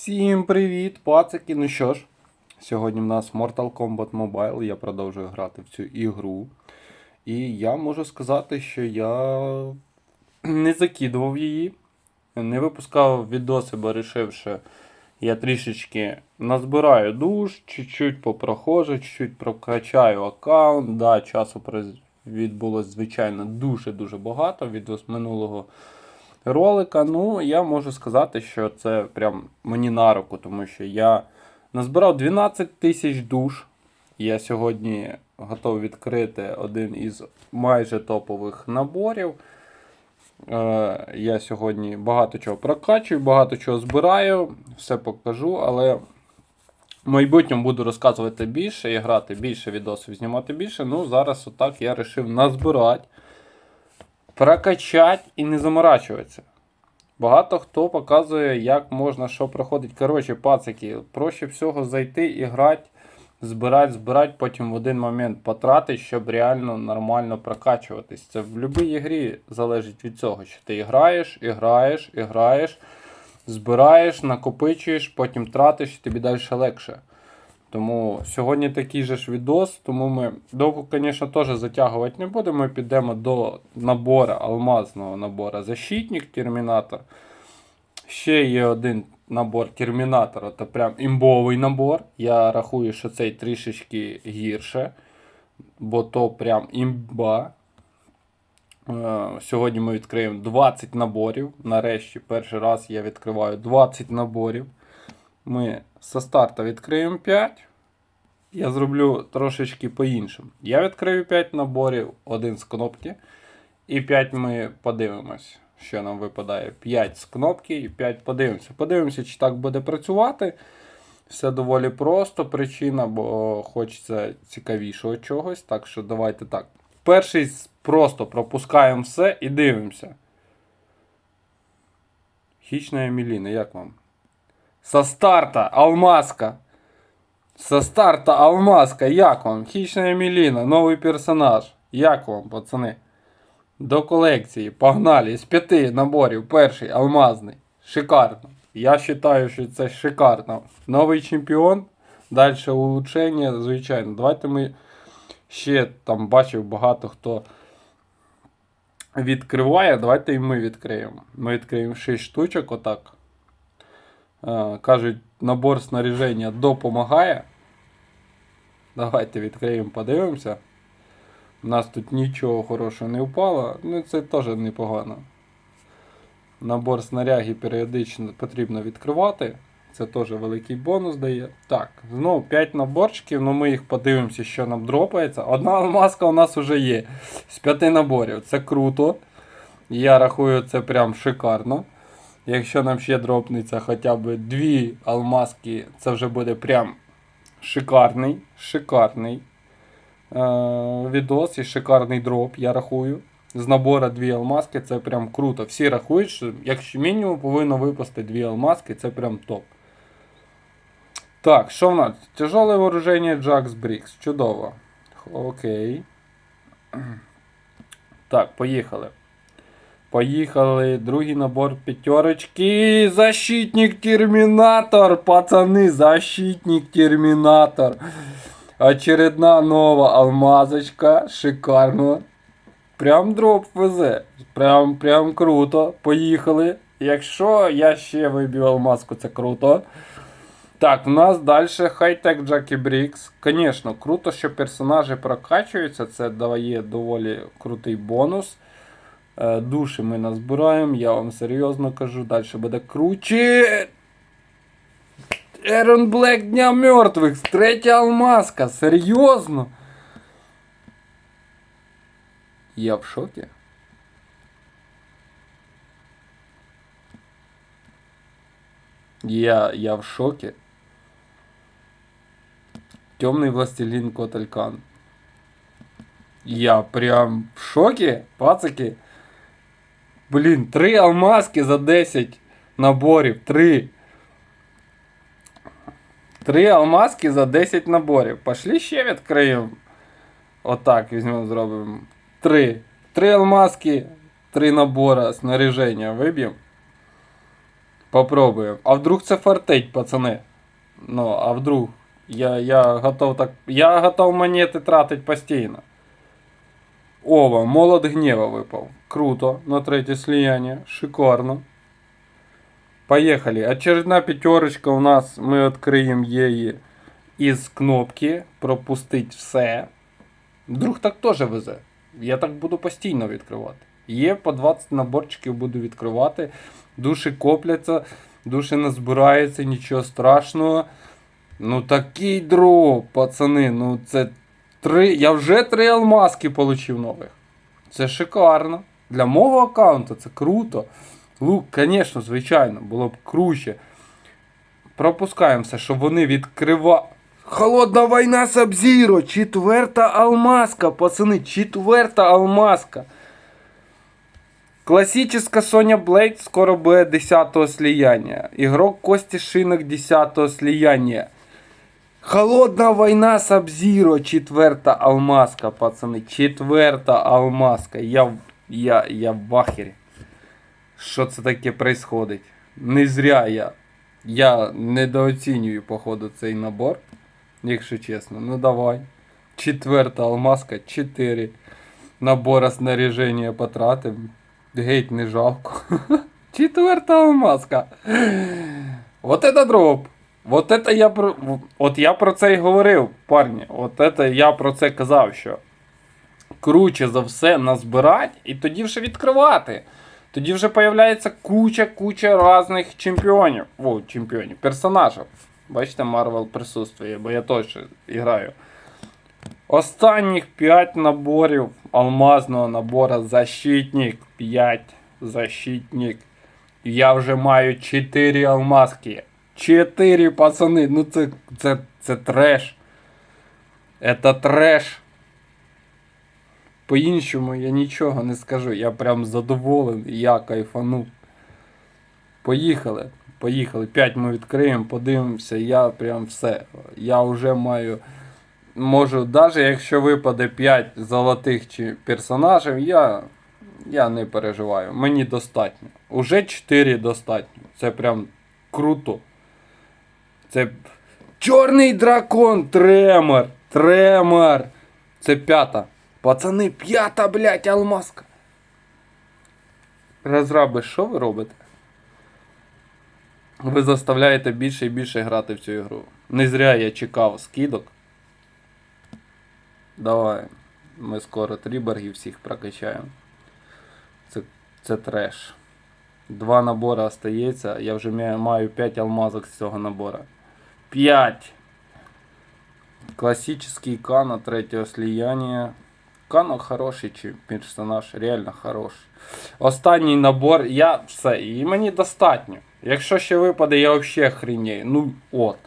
Всім привіт, пацики! Ну що ж, сьогодні в нас Mortal Kombat Mobile. Я продовжую грати в цю ігру. І я можу сказати, що я не закидував її, не випускав відоси, бо вирішив, що я трішечки назбираю душ, чуть-чуть попроходжу, чуть-чуть прокачаю аккаунт. Да, часу відбулось, звичайно, дуже-дуже багато від минулого ролика. Ну, я можу сказати, що це прям мені на руку, тому що я назбирав 12 тисяч душ. Я сьогодні готовий відкрити один із майже топових наборів. Е, я сьогодні багато чого прокачую, багато чого збираю, все покажу, але в майбутньому буду розказувати більше і грати більше відосів, знімати більше. Ну, зараз отак я вирішив назбирати, прокачати і не заморачуватися. Багато хто показує, як можна що проходить. Коротше, пацики, проще всього зайти і грати, збирати, збирати, потім в один момент потратити, щоб реально нормально прокачуватись. Це в будь-якій грі залежить від цього, що ти граєш, і граєш, і граєш, збираєш, накопичуєш, потім тратиш, і тобі далі легше. Тому сьогодні такий же ж відос, тому ми довго, звісно, теж затягувати не будемо. Ми підемо до набору, алмазного набору Защитник Термінатор. Ще є один набор Термінатора, це прям імбовий набор. Я рахую, що цей трішечки гірше, бо то прям імба. Е, Сьогодні ми відкриємо 20 наборів. Нарешті, перший раз я відкриваю 20 наборів. Ми со старта відкриємо 5. Я зроблю трошечки по-іншому. Я відкрию 5 наборів, один з кнопки. І 5 ми подивимось, що нам випадає. 5 з кнопки і 5 подивимося. Подивимося, чи так буде працювати. Все доволі просто. Причина, бо хочеться цікавішого чогось. Так що давайте так. Перший просто пропускаємо все і дивимося. Хічна Еміліна, як вам? Со старта, алмазка. Со старта алмазка, як вам? Хічна Еміліна, новий персонаж. Як вам, пацани? До колекції. Погнали. З п'яти наборів. Перший алмазний. Шикарно. Я вважаю, що це шикарно. Новий чемпіон. Далі улучшення, звичайно. Давайте ми ще там бачив багато хто відкриває. Давайте і ми відкриємо. Ми відкриємо 6 штучок, отак. Е, Кажуть, набор снаряження допомагає. Давайте відкриємо, подивимося. У нас тут нічого хорошого не впало, ну це теж непогано. Набор снаряги періодично потрібно відкривати. Це теж великий бонус дає. Так, знову 5 наборчиків, ну ми їх подивимося, що нам дропається. Одна алмазка у нас вже є. З 5 наборів. Це круто. Я рахую, це прям шикарно. Якщо нам ще дропнеться хоча б дві алмазки, це вже буде прям шикарний, шикарний е- відос і шикарний дроп, я рахую. З набора дві алмазки це прям круто. Всі рахують, що якщо мінімум повинно випасти дві алмазки, це прям топ. Так, що в нас? Тяжеле вооруження Джакс Брікс. Чудово. Окей. Так, поїхали. Поїхали. Другий набор п'ятерочки. Защитник Термінатор. Пацани, защитник Термінатор. Очередна нова алмазочка. Шикарно. Прям дроп везе. Прям, прям круто. Поїхали. Якщо я ще виб'ю алмазку, це круто. Так, у нас далі хай-тек Джакі Брікс. Звісно, круто, що персонажі прокачуються. Це дає доволі крутий бонус. Е, Душі ми назбираємо, я вам серйозно кажу, далі буде круче. Ерон Блек Дня мертвих. Третя алмазка. Серйозно? Я в шокі. Я, я в шокі. Темний властелин Коталькан. Я прям в шокі, пацики. Блін, три алмазки за 10 наборів. Три. Три алмазки за 10 наборів. Пошли ще відкриємо. Отак візьмемо, зробимо. Три. Три алмазки, три набора снаряження виб'ємо. Попробуємо. А вдруг це фартить, пацани? Ну, а вдруг? Я, я готов так. Я готов монети тратить постійно. Ова, молот гнева випав. Круто. На третє слияние. Шикарно. Поехали. Очередна пятерочка у нас. Ми відкриємо її із кнопки. Пропустить все. Вдруг так теж везе. Я так буду постійно відкривати. Є по 20 наборчиків буду відкривати. Душі копляться, душі не збираються, нічого страшного. Ну такий дроп, пацани. Ну це три. Я вже три алмазки получив нових. Це шикарно. Для мого аккаунту це круто. Лук, звісно, звичайно, було б круче. Пропускаємо все, щоб вони відкривали. Холодна війна Сабзіро, четверта алмазка, пацани, четверта алмазка. Классическая Соня Блейд скоро буде 10 го слияння. Игрок Кости Шинок 10 го слияння. Холодна війна Сабзіро, четверта алмазка, пацани. Четверта алмазка. Я, я, я в ахері. Що це таке происходить? Не зря я. Я недооцінюю, походу, цей набор. Якщо чесно. Ну давай. Четверта алмазка, 4 набора снаряжения потратим. Геть не жалко. Четверта алмазка. Вот это дроп. Вот это я про. От я про це і говорив, парні. От це я про це казав, що круче за все назбирати і тоді вже відкривати. Тоді вже появляється куча-куча різних чемпіонів. О, чемпіонів, персонажів. Бачите, Марвел присутствує, бо я теж граю. Останніх 5 наборів алмазного набора защитник. 5 защитник. Я вже маю 4 алмазки. 4 пацани. Ну це, це, це треш. Это треш. По-іншому я нічого не скажу. Я прям задоволений, я кайфанув. Поїхали. Поїхали. 5 ми відкриємо, подивимося. Я прям все. Я вже маю. Можу, навіть якщо випаде 5 золотих чи персонажів, я, я не переживаю. Мені достатньо. Уже 4 достатньо. Це прям круто. Це. Чорний дракон! Тремор! Тремор! Це п'ята. Пацани, п'ята, блядь, алмазка. Розраби, що ви робите? Ви заставляєте більше і більше грати в цю ігру. Не зря я чекав скидок. Давай. Ми скоро триборгів всіх прокачаємо. Це, це треш. Два набори остається. Я вже маю 5 алмазок з цього набора. 5! Классический Кано третього слияння. Кано хороший чи персонаж, реально хороший. Останній набор, я все, і мені достатньо. Якщо ще випаде, я взагалі хрінею. Ну от.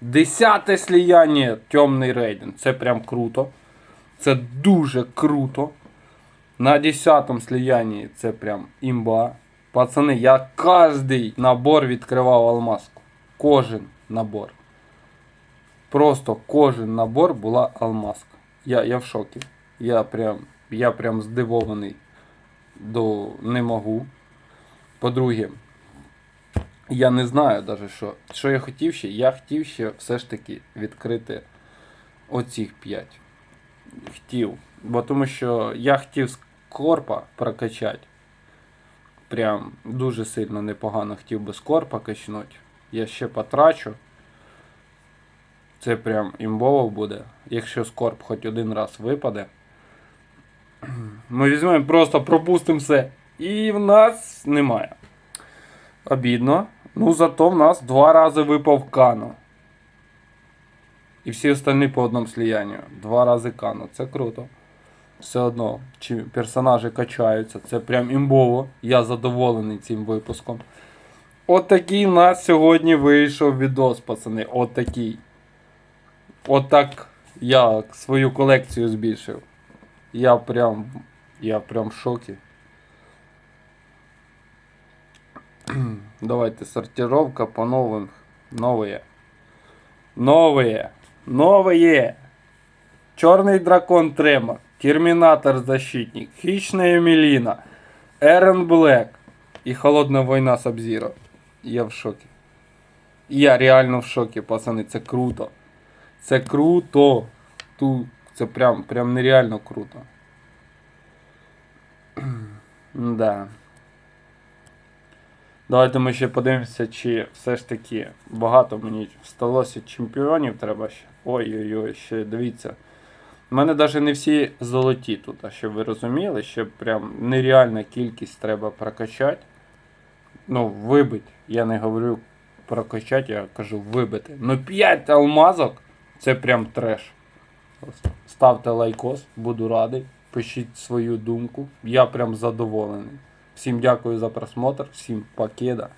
Десяте слияння темний рейдинг. Це прям круто. Це дуже круто. На 10 слиянні це прям імба. Пацани, я кожний набор відкривав алмазку. Кожен набор. Просто кожен набор була алмазка. Я, я в шокі. Я прям, я прям здивований до не можу. По-друге, я не знаю даже що. Що я хотів ще? Я хотів ще все ж таки відкрити оцих 5. Хотів. Бо тому що я хотів з корпа прокачати. Прям дуже сильно непогано хотів би з корпа качнути. Я ще потрачу. Це прям імбово буде. Якщо скорб хоч один раз випаде. Ми візьмемо, просто пропустимо все. І в нас немає. Обідно. Ну, зато в нас два рази випав Кано. І всі остальні по одному слиянню. Два рази Кано. Це круто. Все одно, чи персонажі качаються. Це прям імбово. Я задоволений цим випуском. От такий в нас сьогодні вийшов відос, пацани. От такий От так я свою колекцію збільшив. Я прям. Я прям в шокі. Давайте сортировка по новым. Новые. Новые. Новые. Черный дракон Тремор. Терминатор Защитник. Хищная Мелина. Эрен Блэк. И Холодная война Сабзира. Я в шокі. Я реально в шокі, пацани, це круто. Це круто. Ту, це прям, прям нереально круто. да. Давайте ми ще подивимося, чи все ж таки багато мені сталося чемпіонів треба ще. Ой-ой-ой, ще дивіться. У мене навіть не всі золоті тут, а щоб ви розуміли, ще прям нереальна кількість треба прокачати. Ну, вибить. Я не говорю прокачати, я кажу вибити. Ну 5 алмазок це прям треш. Ставте лайкос, буду радий. Пишіть свою думку. Я прям задоволений. Всім дякую за просмотр, всім покеда.